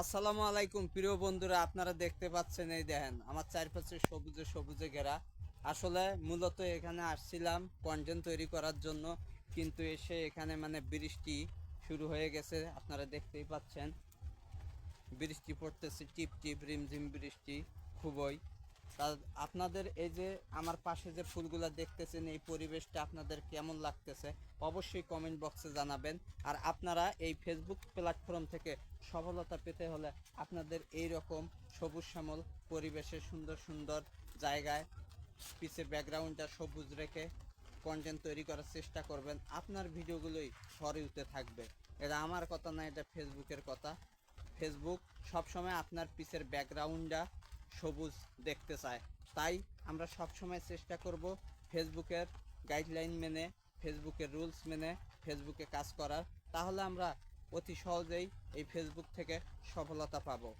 আসসালামু আলাইকুম, প্রিয় বন্ধুরা, আপনারা দেখতে পাচ্ছেন এই দেখেন, আমার চারপাশে সবুজে সবুজে ঘেরা। আসলে মূলত এখানে আসছিলাম কন্টেন্ট তৈরি করার জন্য, কিন্তু এসে এখানে মানে বৃষ্টি শুরু হয়ে গেছে, আপনারা দেখতেই পাচ্ছেন। বৃষ্টি পড়তেছে টিপ টিপ রিমঝিম বৃষ্টি, খুবই। তা আপনাদের এই যে আমার পাশে যে ফুলগুলা দেখতেছেন, এই পরিবেশটা আপনাদের কেমন লাগতেছে, অবশ্যই কমেন্ট বক্সে জানাবেন। আর আপনারা এই ফেসবুক প্ল্যাটফর্ম থেকে সফলতা পেতে হলে আপনাদের এই রকম সবুজ শ্যামল পরিবেশে সুন্দর সুন্দর জায়গায় পিছের ব্যাকগ্রাউন্ডটা সবুজ রেখে কন্টেন্ট তৈরি করার চেষ্টা করবেন। আপনার ভিডিওগুলোই ফরে উঠতে থাকবে। এটা আমার কথা না, এটা ফেসবুকের কথা। ফেসবুক সবসময় আপনার পিছের ব্যাকগ্রাউন্ডটা সবুজ দেখতে চায়। তাই আমরা সবসময় চেষ্টা করব ফেসবুকের গাইডলাইন মেনে, ফেসবুকের রুলস মেনে, ফেসবুকে কাজ করার। তাহলে আমরা অতি সহজেই এই ফেসবুক থেকে সফলতা পাবো।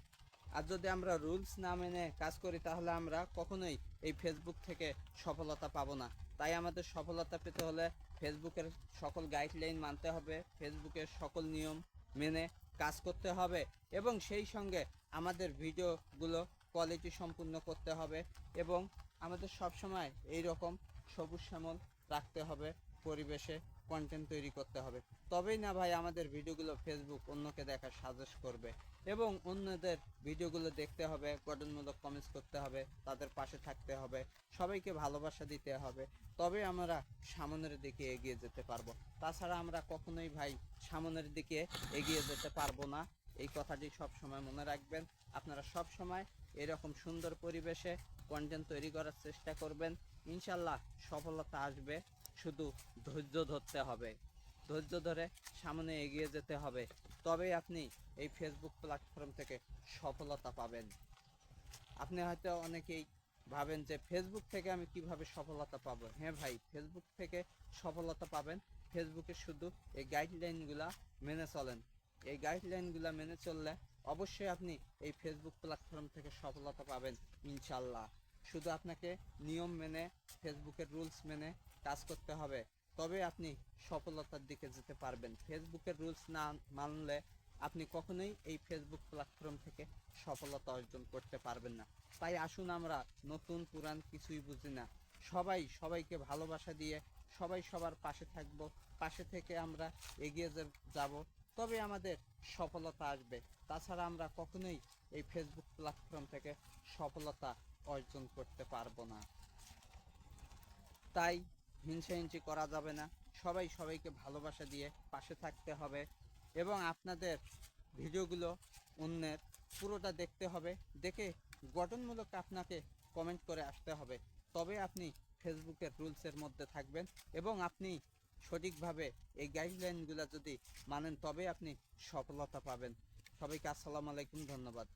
আর যদি আমরা রুলস না মেনে কাজ করি, তাহলে আমরা কখনোই এই ফেসবুক থেকে সফলতা পাবো না। তাই আমাদের সফলতা পেতে হলে ফেসবুকের সকল গাইডলাইন মানতে হবে, ফেসবুকের সকল নিয়ম মেনে কাজ করতে হবে এবং সেই সঙ্গে আমাদের ভিডিওগুলো কোয়ালিটি সম্পূর্ণ করতে হবে এবং আমাদের সবসময় এই রকম সবুজ শ্যামল রাখতে হবে, পরিবেশে কন্টেন্ট তৈরি করতে হবে। তবেই না ভাই আমাদের ভিডিওগুলো ফেসবুক অন্যকে দেখার সাজেস্ট করবে এবং অন্যদের ভিডিওগুলো দেখতে হবে, গঠনমূলক কমেন্টস করতে হবে, তাদের পাশে থাকতে হবে, সবাইকে ভালোবাসা দিতে হবে। তবে আমরা সামনের দিকে এগিয়ে যেতে পারব। তাছাড়া আমরা কখনোই ভাই সামনের দিকে এগিয়ে যেতে পারব না। এই কথাটি সব সময় মনে রাখবেন। আপনারা সব সময় এরকম সুন্দর পরিবেশে কন্টেন্ট তৈরি করার চেষ্টা করবেন। ইনশাল্লাহ সফলতা আসবে। শুধু ধৈর্য ধরতে হবে। ধৈর্য ধরে সামনে এগিয়ে যেতে হবে। তবেই আপনি এই ফেসবুক প্ল্যাটফর্ম থেকে সফলতা পাবেন। আপনি হয়তো অনেকেই ভাবেন যে ফেসবুক থেকে আমি কীভাবে সফলতা পাবো? হ্যাঁ ভাই ফেসবুক থেকে সফলতা পাবেন। ফেসবুকে শুধু এই গাইডলাইনগুলা মেনে চলেন। এই গাইডলাইনগুলা মেনে চললে অবশ্যই আপনি এই ফেসবুক প্ল্যাটফর্ম থেকে সফলতা পাবেন, ইনশাল্লাহ। শুধু আপনাকে নিয়ম মেনে ফেসবুকের রুলস মেনে কাজ করতে হবে। তবে আপনি সফলতার দিকে যেতে পারবেন। ফেসবুকের রুলস না মানলে আপনি কখনোই এই ফেসবুক প্ল্যাটফর্ম থেকে সফলতা অর্জন করতে পারবেন না। তাই আসুন আমরা নতুন, পুরান কিছুই বুঝি না। সবাই সবাইকে ভালোবাসা দিয়ে সবাই সবার পাশে থাকব। পাশে থেকে আমরা এগিয়ে যাব। তবে আমাদের সফলতা আসবে। তাছাড়া আমরা কখনোই এই ফেসবুক প্ল্যাটফর্ম থেকে সফলতা অর্জন করতে পারব না। তাই হিংসা হিংসি করা যাবে না। সবাই সবাইকে ভালোবাসা দিয়ে পাশে থাকতে হবে এবং আপনাদের ভিডিওগুলো অন্যের পুরোটা দেখতে হবে। দেখে গঠনমূলক আপনাকে কমেন্ট করে আসতে হবে। তবে আপনি ফেসবুকের রুলসের মধ্যে থাকবেন এবং আপনি সঠিকভাবে এই গাইডলাইনগুলো যদি মানেন তবে আপনি সফলতা পাবেন। সবাইকে আসসালামু আলাইকুম ধন্যবাদ।